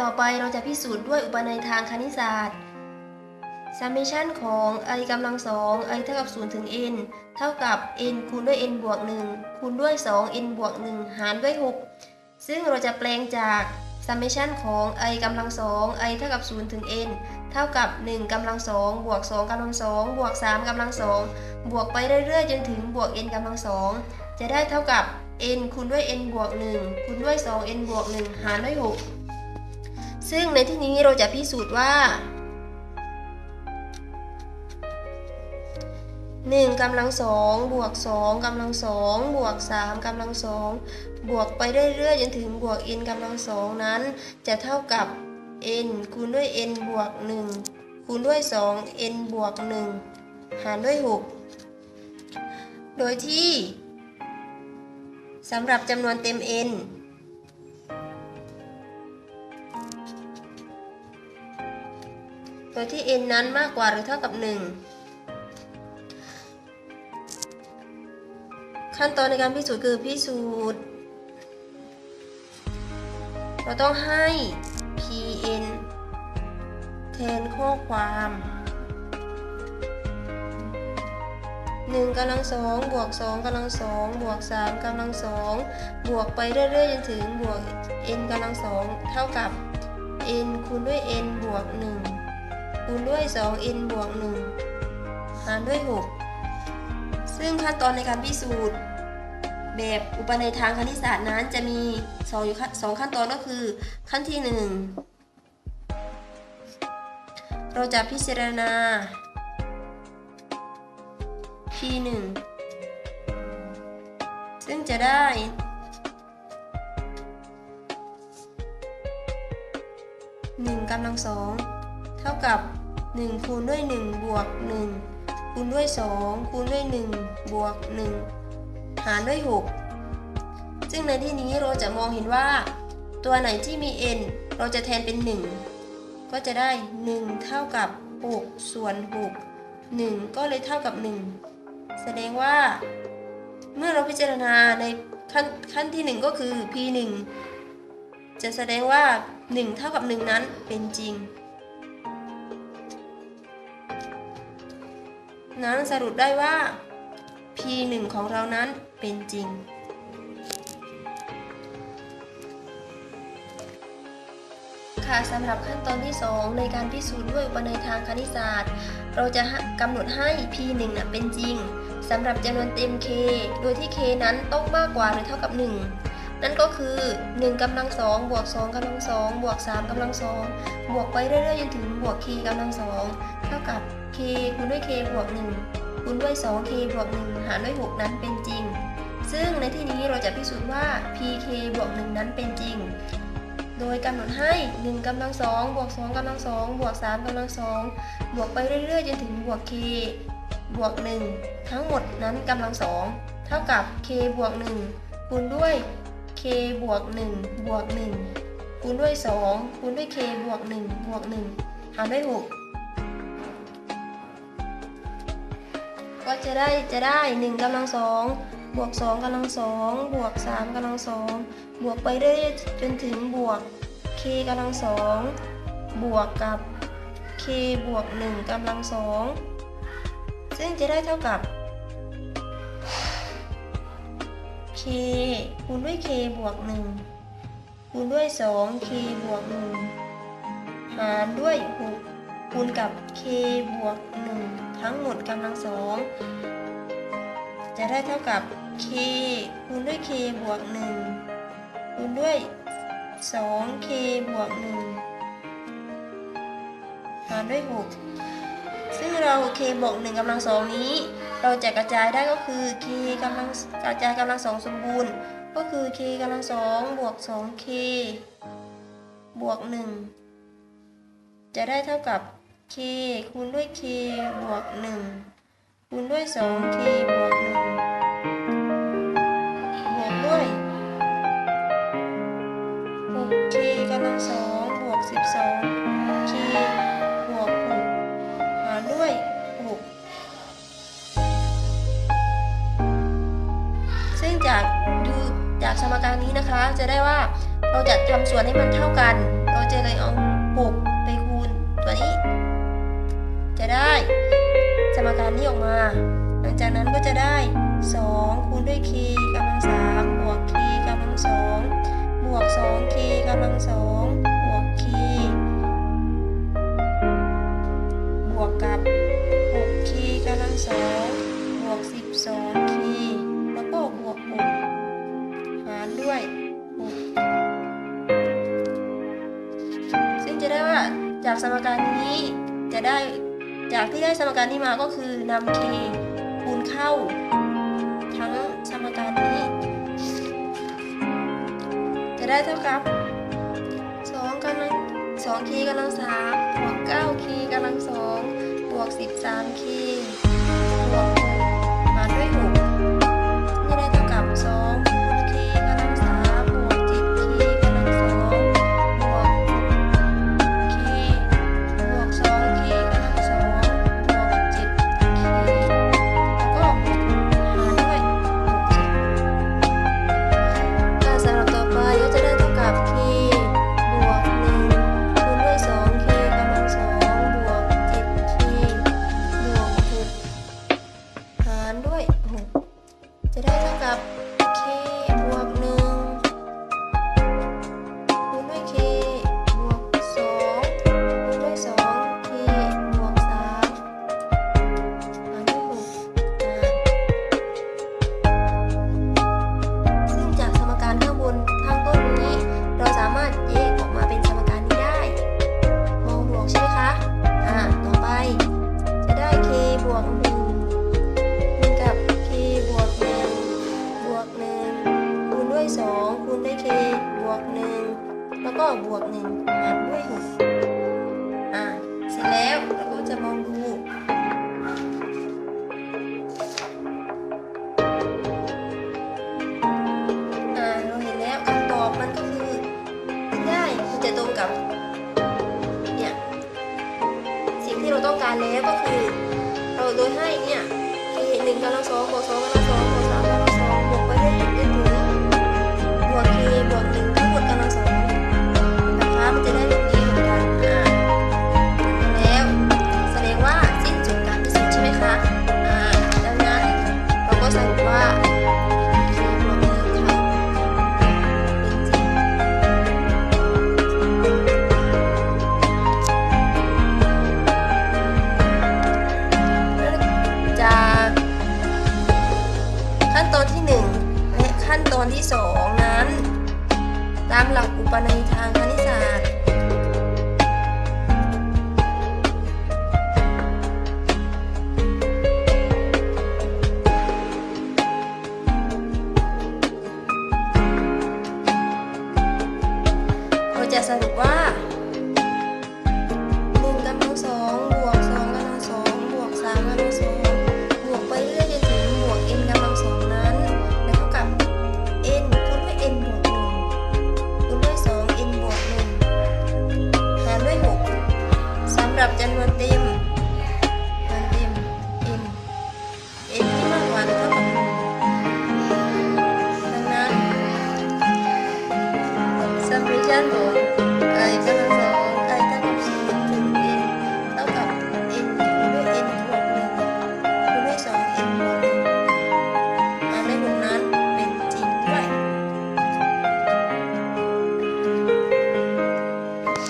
ต่อไปเราจะพิสูจน์ด้วยอุปนัยทางคณิตศาสตร์ summation ของ i กำลังสอง i เท่ากับ 0 ถึง n เท่ากับ n คูณด้วย n บวก 1 คูณด้วย 2 n บวก 1 หารด้วย 6 ซึ่งเราจะแปลงจาก summation ของ i กำลังสอง i เท่ากับ 0 ถึง n เท่ากับ 1กำลังสองบวก 2กำลังสองบวก 3กำลังสองบวกไปเรื่อยๆ จนถึงบวก n กำลังสองจะได้เท่ากับ n คูณด้วย n บวก 1 คูณด้วย 2n บวก 1 หารด้วย 6 ซึ่งในที่นี้เราจะพิสูจน์ว่า 1กำลังสองบวก2กำลังสองบวก3กำลังสองบวกไปเรื่อยๆจนถึงบวก n กำลังสองนั้น จะเท่ากับ n คูณด้วย n บวก 1 คูณด้วย 2 n บวก 1 หารด้วย 6 โดยที่สำหรับจำนวนเต็ม n ยที่ n นั้นมากกว่าหรือเท่ากับ 1 ขั้นตอนในการพิสูจน์คือพิสูจน์ เราต้องให้ pn แทนข้อความ1กำลังสองบวก2กำลังสองบวก3กำลังสองบวกไปเรื่อยๆจนถึงบวก n กำลังสองเท่ากับ n คูณด้วย n บวก 1 คูณด้วย 2n บวก 1 หารด้วย 6 ซึ่งขั้นตอนในการพิสูจน์ แบบอุปนัยทางคณิตศาสตร์นั้นจะมีสองอยู่ขั้นสองขั้นตอนก็คือ ขั้นที่ 1 เราจะพิจารณา p 1ซึ่งจะได้1กำลังสองเท่ากับ 1 คูณด้วย 1 บวก 1 คูณด้วย 2 คูณด้วย 1 บวก 1 หารด้วย 6 ซึ่งในที่นี้เราจะมองเห็นว่า ตัวไหนที่มี n เราจะแทนเป็น 1 ก็จะได้ 1 เท่ากับ 6 ส่วน 6 1 ก็เลยเท่ากับ 1 แสดงว่า เมื่อเราพิจารณาในขั้นขั้นที่ 1 ก็คือ p 1จะแสดงว่า 1 เท่ากับ 1 นั้นเป็นจริง นั้นสรุปได้ว่า p 1 ของเรานั้นเป็นจริง ค่ะสำหรับขั้นตอนที่ 2 ในการพิสูจน์ด้วยอุปนัยทางคณิตศาสตร์ เราจะกำหนดให้ p 1น่ะเป็นจริงสำหรับจำนวนเต็ม k โดยที่ k นั้นต้องมากกว่าหรือเท่ากับ 1นั่นก็คือ 1กำลัง2บวก2กำลัง2บวก3กำลัง2บวกไปเรื่อยๆจนถึงบวก k กำลัง2เท่ากับ k คูณด้วย k บวก 1 คูณด้วย 2k บวก 1 หารด้วย 6 นั้นเป็นจริง ซึ่งในที่นี้เราจะพิสูจน์ว่า pk บวก 1 นั้นเป็นจริง โดยกำหนดให้ 1กำลัง2บวก2กำลัง2บวก3กำลัง2บวกไปเรื่อยๆจนถึงบวก k บวก 1 ทั้งหมดนั้นกำลัง2เท่ากับ k บวก 1 คูณด้วย k บวก 1 บวก 1 คูณด้วย 2 คูณด้วย k บวก 1 บวก 1 หารด้วย 6 จะได้จะได้1กำลัง2บวก2กำลัง2บวก3กำลัง2บวกไปเรื่อยจนถึงบวก k กำลัง2บวกกับ k บวก1กำลัง2ซึ่งจะได้เท่ากับ k คูณด้วย k บวก1คูณด้วย 2k บวก1หารด้วย 6 คูณกับ k บวก1 ทั้งหมดกำลังสองจะได้เท่ากับ k คูณด้วย k บวก 1 คูณด้วย 2k บวก 1 หารด้วย 6 ซึ่งเรา k บวก 1กำลังสองนี้ เราจะกระจายได้ก็คือ k กำลังกระจายกำลังสองสมบูรณ์ ก็คือ k กำลังสองบวก 2k บวก 1 จะได้เท่ากับ k คูณด้วย k บวก 1 คูณด้วย 2k บวก 1 บวกด้วย 6k กำลังสองบวก 12k บวก 6 หารด้วย 6 ซึ่งจากดูจากสมการนี้นะคะ จะได้ว่าเราจะทำส่วนให้มันเท่ากัน เราจะเลยเอา มการนี้ออกมา หลังจากนั้นก็จะได้ 2 คูณด้วย k กำลัง3บวก k กำลัง2บวก 2k กำลัง2บวก k บวกกับ 6k กำลัง2บวก 12k แล้วก็บวก 6 หารด้วย 6 ซึ่งจะได้ว่าจากสมการนี้จะได้ จากที่ได้สมการนี้มาก็คือนำ k คูณเข้า ทั้งสมการนี้ จะได้เท่ากับ2กำลัง 2k กำลัง3บวก 9k กำลัง2บวก 13k บวก6หารด้วย6 มองดูเราเห็นแล้วคำตอบมันก็คือได้มันจะตรงกับเนี่ยสิ่งที่เราต้องการแล้วก็คือ เราโดยให้เนี่ยคือหนึ่งกำลังสองบวกสองกำลังสองบวกสามกำลังสองบวกไปเรื่อยๆจนถึงบวก k บวกหนึ่งทั้งหมดกำลังสองนะคะมันจะได้แบบนี้ ขั้นตอนที่ 1 และขั้นตอนที่ 2 นั้น ตามหลักอุปนัยทางคณิตศาสตร์ เราจะสรุปว่า